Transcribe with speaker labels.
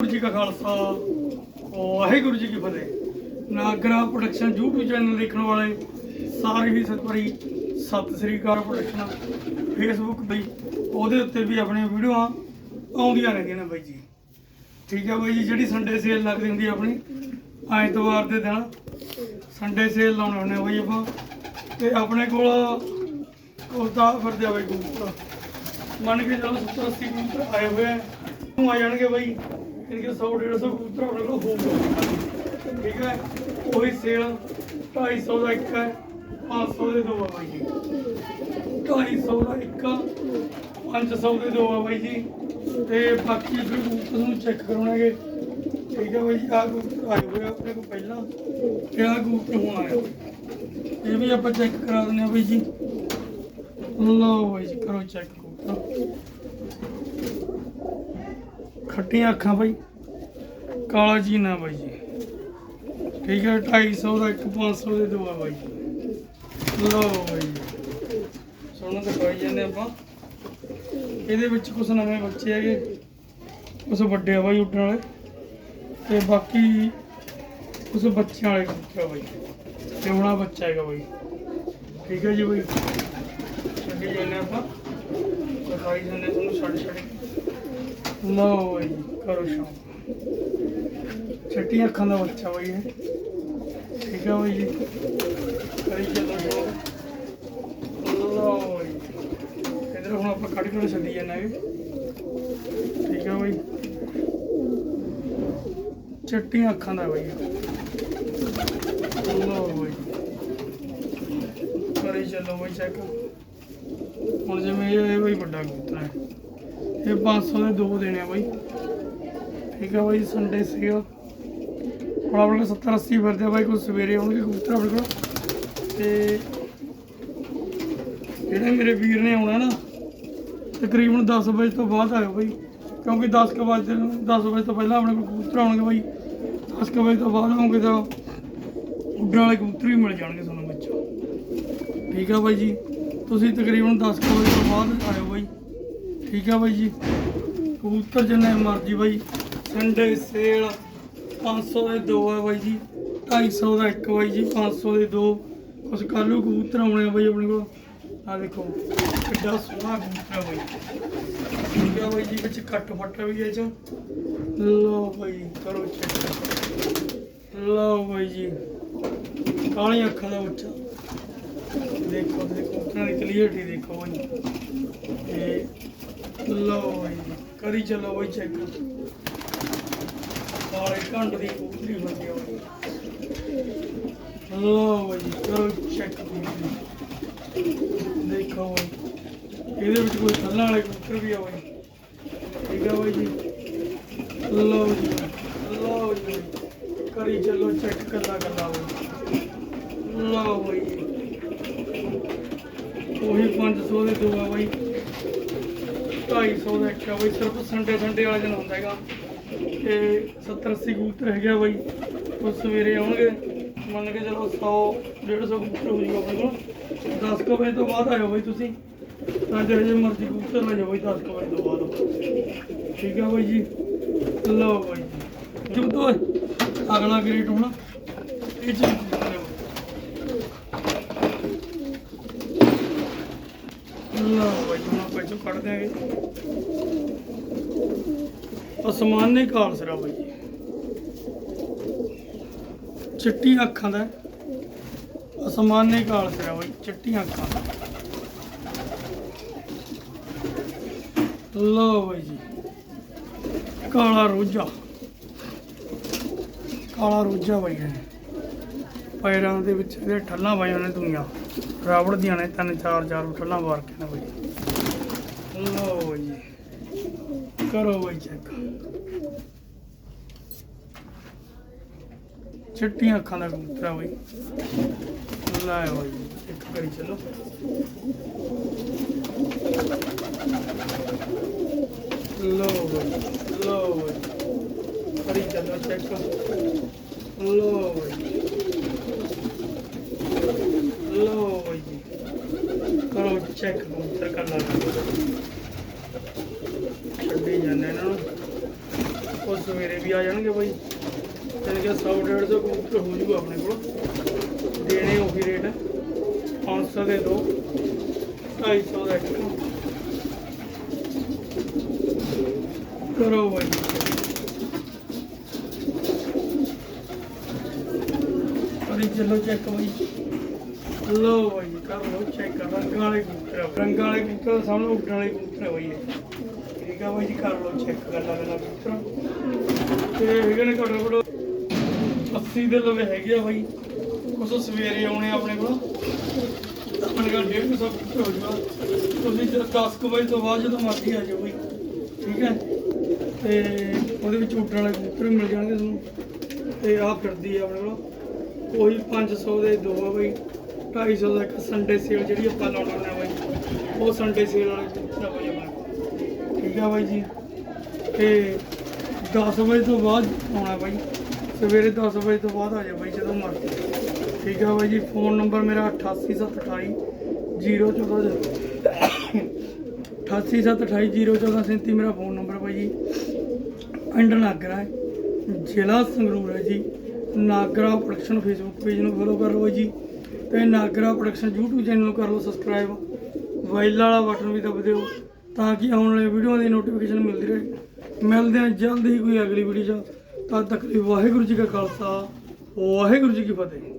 Speaker 1: ਵਾਹਿਗੁਰੂ ਜੀ ਕਾ ਖਾਲਸਾ, ਵਾਹਿਗੁਰੂ ਜੀ ਕੀ ਫਤਿਹ। Nagra production YouTube channel ਦੇਖਣ ਵਾਲੇ ਸਾਰੇ ਹੀ ਸਤਿਪਰੀ ਸਤਿ ਸ੍ਰੀ ਅਕਾਲ ਪ੍ਰੋਡਕਸ਼ਨ Facebook ਵੀ ਉਹਦੇ ਉੱਤੇ ਵੀ ਆਪਣੀਆਂ ਵੀਡੀਓਆਂ ਆਉਂਦੀਆਂ ਰਹਿੰਦੀਆਂ ਨੇ ਬਾਈ ਜੀ। ਠੀਕ ਹੈ ਬਾਈ ਜੀ, ਜਿਹੜੀ ਸੰਡੇ ਸੇਲ ਲੱਗਦੀ ਹੁੰਦੀ ਆਪਣੀ, ਐਤਵਾਰ ਦੇ ਦਿਨ ਸੰਡੇ ਸੇਲ ਲਾਉਣੇ ਹੁੰਦੇ ਆ ਬਾਈ ਆਪਾਂ। ਤੇ ਆਪਣੇ ਕੋਲ ਕੋਤਾ ਫਿਰਦੇ ਆ ਬਾਈ ਕਬੂਤਰ ਮੰਨ ਕੇ ਚਲੋ 70 80 ਕਬੂਤਰ ਆਏ ਹੋਏ ਆ। ਨੂੰ ਆ ਜਾਣਗੇ ਬਾਈ? ਇਨਕੇ 100 150 ਕਬੂਤਰ ਆਪਣੇ ਕੋਲ ਹੋਊਗਾ ਠੀਕ ਹੈ? ਉਹੀ ਸੇਲ 250 ਦਾ ਇੱਕ ਹੈ 500 ਦੇ ਦੋ ਆ ਬਾਈ ਜੀ। 250 ਦਾ ਇੱਕ 500 ਦੇ ਦੋ ਆ ਬਾਈ ਜੀ। ਤੇ ਬਾਕੀ ਫਿਰ ਕਬੂਤਰ ਨੂੰ ਚੈੱਕ ਕਰਾਉਣਗੇ। ਠੀਕ ਹੈ ਬਾਈ ਜੀ, ਆਹ ਕਬੂਤਰ ਆਏ ਹੋਏ ਆ ਆਪਣੇ ਕੋਲ ਪਹਿਲਾਂ ਤੇ ਆਹ ਕਬੂਤਰ ਹੁਣ ਆਇਆ। ਇਹ ਵੀ ਆਪਾਂ ਚੈੱਕ ਕਰਾ ਦਿੰਦੇ ਆ ਬਾਈ ਜੀ। ਲਓ ਬਾਈ ਜੀ, ਕਰੋ ਚੈੱਕ ਕਬੂਤਰ। ਖੱਟੀਆਂ ਅੱਖਾਂ ਬਾਈ। ਕਾਲਾ ਜੀਨਾ ਬਾਈ ਜੀ। ਠੀਕ ਹੈ 250 ਦਾ ਇੱਕ 500 ਦੇ ਦੋ ਆ ਬਾਈ ਲਓ ਬਾਈ ਜੀ। ਸੋਨਾ ਤੇ ਪਾਈ ਜਾਂਦੇ ਆਪਾਂ। ਇਹਦੇ ਵਿੱਚ ਕੁਝ ਨਵੇਂ ਬੱਚੇ ਹੈਗੇ। ਕੁਝ ਵੱਡੇ ਆ ਬਾਈ ਉੱਡਣ ਵਾਲੇ। ਤੇ ਬਾਕੀ ਕੁਝ ਬੱਚਿਆਂ ਵਾਲੇ ਕਬੂਤਰ ਬਾਈ। ਤੇ ਹੁਣਾ ਬੱਚਾ ਹੈਗਾ ਬਾਈ। ਠੀਕ ਹੈ ਜੀ ਬਾਈ। ਛੱਡੀ ਜਾਂਦੇ ਆਪਾਂ। ਦਿਖਾਈ ਜਾਂਦੇ ਤੁਹਾਨੂੰ ਛੱਡ ਛੱਡ ਲਓ ਜੀ, ਕਰੋ ਸ਼ੌਂਕ ਛੱਟੀਆਂ ਅੱਖਾਂ ਦਾ ਬੱਚਾ ਬਾਈ ਇਹ। ਠੀਕ ਹੈ ਬਾਈ ਜੀ। ਕਰੀ ਚੱਲੋ ਸ਼ਾਮ ਲਓ ਬਾਈ ਇਧਰ ਹੁਣ ਆਪਾਂ ਕੱਢ ਕੇ ਛੱਡੀ ਜਾਂਦੇ ਠੀਕ ਹੈ ਬਾਈ। ਚਿੱਟੀਆਂ ਅੱਖਾਂ ਦਾ ਬਾਈ ਲਓ ਬਾਈ ਕਰੀ ਚੱਲੋ ਬਾਈ ਚੈੱਕ ਹੁਣ ਜਿਵੇਂ ਇਹ ਇਹ ਵੱਡਾ ਕਬੂਤਰ ਹੈ। ਇਹ 500 ਦੇ ਦੋ ਦੇਣੇ ਆ ਬਾਈ। ਠੀਕ ਆ ਬਾਈ ਸੰਡੇ ਸੀਗਾ। ਹੁਣ ਆਪਣੇ ਕੋਲ 70 80 ਫਿਰਦੇ ਆ ਬਾਈ, ਕੋਈ ਸਵੇਰੇ ਆਉਣਗੇ ਕਬੂਤਰ ਆਪਣੇ ਕੋਲ। ਤੇ ਜਿਹੜੇ ਮੇਰੇ ਵੀਰ ਨੇ ਆਉਣਾ ਨਾ, ਤਕਰੀਬਨ 10 ਵਜੇ ਤੋਂ ਬਾਅਦ ਆਇਓ ਬਾਈ। ਕਿਉਂਕਿ 10 ਕੁ ਵਜੇ ਨੂੰ 10 ਵਜੇ ਤੋਂ ਪਹਿਲਾਂ ਆਪਣੇ ਕੋਲ ਕਬੂਤਰ ਆਉਣਗੇ ਬਾਈ। 10 ਕੁ ਵਜੇ ਤੋਂ ਬਾਅਦ ਆਉਂਗੇ ਤਾਂ ਉੱਡਣ ਵਾਲੇ ਕਬੂਤਰ ਵੀ ਮਿਲ ਜਾਣਗੇ ਤੁਹਾਨੂੰ ਵਿੱਚ। ਠੀਕ ਆ ਬਾਈ ਜੀ, ਤੁਸੀਂ ਤਕਰੀਬਨ 10 ਕੁ ਵਜੇ ਤੋਂ ਬਾਅਦ ਆਇਓ। ਠੀਕ ਆ ਬਾਈ ਜੀ। ਕਬੂਤਰ ਜਿੰਨੇ ਮਰਜ਼ੀ ਬਾਈ। ਸੰਡੇ ਸੇਲ 500 ਦੇ ਦੋ ਆ ਬਾਈ ਜੀ। 250 ਦਾ ਇੱਕ ਬਾਈ ਜੀ 500 ਦੇ ਦੋ। ਕੁਝ ਕੱਲੂ ਕਬੂਤਰ ਆਉਣੇ ਆ ਬਾਈ ਆਪਣੇ ਕੋਲ। ਆ ਦੇਖੋ, ਕਿੱਡਾ ਸੋਹਣਾ ਕਬੂਤਰ ਆ ਬਾਈ। ਠੀਕ ਆ ਬਾਈ ਜੀ, ਵਿੱਚ ਕੱਟ ਫੱਟ ਵੀ ਇਹ ਚ। ਲਓ ਬਾਈ ਕਰੋ ਚੈੱਕ ਲਓ ਬਾਈ ਜੀ। ਕਾਲੀ ਅੱਖਾਂ ਦਾ ਬੱਚਾ। ਦੇਖੋ ਦੇਖੋ ਕਬੂਤਰਾਂ ਦੀ ਕਲੀਅਰਟੀ ਦੇਖੋ ਬਾਈ। ਤੇ ਲਓ ਬਾਈ ਕਰੀ ਚਲੋ ਬਾਈ ਚੈੱਕ ਕਾਲੇ ਘੰਟ ਦੀ ਕਬੂਤਰੀ ਹੁੰਦੀ ਆ ਬਾਈ ਲਓ ਬਾਈ, ਕਰੋ ਚੈੱਕ ਦੇਖੋ ਬਾਈ, ਇਹਦੇ ਵਿੱਚ ਕੋਈ ਥੱਲਾਂ ਵਾਲੇ ਕਬੂਤਰ ਵੀ ਆ ਬਾਈ। ਠੀਕ ਆ ਬਾਈ ਜੀ। ਲਓ ਜੀ ਲਓ ਜੀ ਕਰੀ ਚੱਲੋ ਚੈੱਕ ਕੱਲਾ ਕੱਲਾ ਬਾਈ। ਲਓ ਬਾਈ ਉਹੀ 500 ਦੇ ਦੋ ਆ ਬਾਈ। 250 ਦਾ ਇੱਕ ਆ ਬਾਈ, ਸਿਰਫ ਸੰਡੇ ਸੰਡੇ ਵਾਲੇ ਦਿਨ ਹੁੰਦਾ ਹੈਗਾ। ਤੇ 70 80 ਕਬੂਤਰ ਹੈਗੇ ਆ ਬਾਈ, ਉਹ ਸਵੇਰੇ ਆਉਣਗੇ। ਮੰਨ ਕੇ ਚਲੋ 100 150 ਕਬੂਤਰ ਹੋ ਜੂਗਾ ਆਪਣੇ ਕੋਲ। 10 ਕੁ ਵਜੇ ਤੋਂ ਬਾਅਦ ਆਇਓ ਬਾਈ ਤੁਸੀਂ। ਤਾਂ ਜਿਹੜੇ ਜੇ ਮਰਜ਼ੀ ਕਬੂਤਰ ਲੈ ਜਾਓ ਬਾਈ 10 ਕੁ ਵਜੇ ਤੋਂ ਬਾਅਦ। ਠੀਕ ਆ ਬਾਈ ਜੀ? ਲਓ ਬਾਈ ਜੀ। ਅਗਲਾ ਗ੍ਰੇਟ ਹੋਣਾ। ਇਹ ਚੀਜ਼ ਲਓ ਬਾਈ ਹੁਣ ਆਪਾਂ ਚੋਂ ਕੱਢ ਦਿਆਂਗੇ ਅਸਮਾਨ ਕਾਲ ਸਰਾ ਬਾਈ ਜੀ। ਚਿੱਟੀ ਅੱਖਾਂ ਦਾ। ਅਸਮਾਨ ਨੇ ਕਾਲ ਸਰਾ ਬਾਈ ਚਿੱਟੀਆਂ ਅੱਖਾਂ ਦਾ। ਲਓ ਬਾਈ ਜੀ, ਕਾਲਾ ਰੋਜਾ। ਕਾਲਾ ਰੋਜਾ ਬਾਈ ਇਹ। ਪੈਰਾਂ ਦੇ ਵਿੱਚ ਇਹਦੇ ਠੱਲਾਂ ਪਾਈਆਂ ਨੇ ਦੁਨੀਆਂ ਰਾਵੜ ਦੀਆਂ ਨੇ ਤਿੰਨ, ਚਾਰ ਚਾਰ ਠੱਲਾਂ ਮਾਰ ਕੇ ਨੇ ਬਾਈ। ਲਓ ਜੀ। ਕਰੋ ਬਾਈ ਚੈੱਕ ਚਿੱਟੀਆਂ ਅੱਖਾਂ ਦਾ ਕਬੂਤਰ ਆ ਬਾਈ। ਲੈ ਬਾਈ ਇੱਕ ਕਰੀ ਚੱਲੋ। ਲੋ ਬਾਈ, ਲਓ ਬਾਈ। ਕਰੀ ਚੱਲੋ ਚੈੱਕ ਲਓ ਬਾਈ। ਲਓ ਬਾਈ ਕਰੋ ਚੈੱਕ ਕਬੂਤਰ ਕਰ ਛੱਡੀ ਜਾਂਦੇ ਇਹਨਾਂ ਨੂੰ ਉਹ ਸਵੇਰੇ ਵੀ ਆ ਜਾਣਗੇ ਬਾਈ ਜਾਣੀ ਕਿ 100 150 ਕਬੂਤਰ ਹੋ ਜੂਗਾ ਆਪਣੇ ਕੋਲ ਦੇਣੇ ਉਹੀ ਰੇਟ 500 ਦੇ ਦੋ 250 ਦਾ ਇੱਕ ਕਰੋ ਬਾਈ ਕਰੀ ਚੱਲੋ ਚੈੱਕ ਬਾਈ ਲੋ ਬਾਈ ਕਰ ਲੋ ਚੈੱਕ ਰੰਗਾਂ ਵਾਲੇ ਕਬੂਤਰ ਆ। ਰੰਗਾਂ ਵਾਲੇ ਕਬੂਤਰ ਸਾਹਮਣੇ ਉੱਡਣ ਵਾਲੇ ਕਬੂਤਰ ਆ ਬਾਈ ਇਹ। ਠੀਕ ਆ ਬਾਈ ਜੀ, ਕਰ ਲੋ ਚੈੱਕ ਗੱਲਾਂ ਗੱਲਾਂ, ਕਬੂਤਰ। ਤੇ ਹੈਗੇ ਨੇ ਘੱਟੋ ਘੱਟ 80 ਦੇ ਲਵੇ ਹੈਗੇ ਆ ਬਾਈ। ਕੁਛ ਸਵੇਰੇ ਆਉਣੇ ਆ ਆਪਣੇ ਕੋਲ। ਆਪਣੇ ਕੋਲ 150 ਕਬੂਤਰ ਹੋ ਜਾਊਗਾ। ਤੁਸੀਂ ਜਦ 10 ਕੁ ਵਜੇ ਤੋਂ ਬਾਅਦ ਜਦੋਂ ਮਰਜ਼ੀ ਆ ਜਾਓ ਬਾਈ। ਠੀਕ ਹੈ ਤੇ ਉਹਦੇ ਵਿੱਚ ਉੱਡਣ ਵਾਲੇ ਕਬੂਤਰ ਵੀ ਮਿਲ ਜਾਣਗੇ ਤੁਹਾਨੂੰ। ਤੇ ਆਹ ਫਿਰਦੀ ਆ ਆਪਣੇ ਕੋਲ। ਉਹੀ 500 ਦੇ ਦੋ ਆ ਬਾਈ। 250 ਦਾ ਇੱਕ ਸੰਡੇ ਸੇਲ ਜਿਹੜੀ ਆਪਾਂ ਲਾਉਣਾ ਹੁੰਦਾ ਬਾਈ, ਉਹ ਸੰਡੇ ਸੇਲ ਵਾਲੇ ਕਬੂਤਰ ਬਾਈ ਆਪਣੇ ਠੀਕ ਆ ਬਾਈ ਜੀ? ਤੇ 10 ਵਜੇ ਤੋਂ ਬਾਅਦ ਆਉਣਾ ਬਾਈ। ਸਵੇਰੇ 10 ਵਜੇ ਤੋਂ ਬਾਅਦ ਆ ਜਾ ਬਾਈ, ਜਦੋਂ ਮਰਜ਼ੀ। ਠੀਕ ਆ ਬਾਈ ਜੀ ਫੋਨ ਨੰਬਰ ਮੇਰਾ 88728 014 88728 ਮੇਰਾ ਫੋਨ ਨੰਬਰ ਬਾਈ ਜੀ। ਪਿੰਡ ਨਾਗਰਾ ਹੈ, ਜ਼ਿਲ੍ਹਾ ਸੰਗਰੂਰ ਹੈ ਜੀ। ਨਾਗਰਾ ਪ੍ਰੋਡਕਸ਼ਨ ਫੇਸਬੁੱਕ ਪੇਜ ਨੂੰ ਫੋਲੋ ਕਰ ਲਓ ਜੀ। ਤੇ ਨਾਗਰਾ ਪ੍ਰੋਡਕਸ਼ਨ YouTube ਚੈਨਲ ਨੂੰ ਕਰ ਲਓ ਸਬਸਕ੍ਰਾਈਬ ਵਾਈਲ ਵਾਲਾ ਬਟਨ ਵੀ ਦਬ ਦਿਓ ਤਾਂ ਕਿ ਆਉਣ ਵਾਲੇ ਵੀਡੀਓ ਦੀ ਨੋਟੀਫਿਕੇਸ਼ਨ ਮਿਲਦੀ ਰਹੇ। ਮਿਲਦੇ ਹਾਂ ਜਲਦ ਹੀ ਕੋਈ ਅਗਲੀ ਵੀਡੀਓ 'ਚ। ਤਦ ਤੱਕ ਲਈ ਵਾਹਿਗੁਰੂ ਜੀ ਕਾ ਖਾਲਸਾ, ਵਾਹਿਗੁਰੂ ਜੀ ਕੀ ਫਤਿਹ।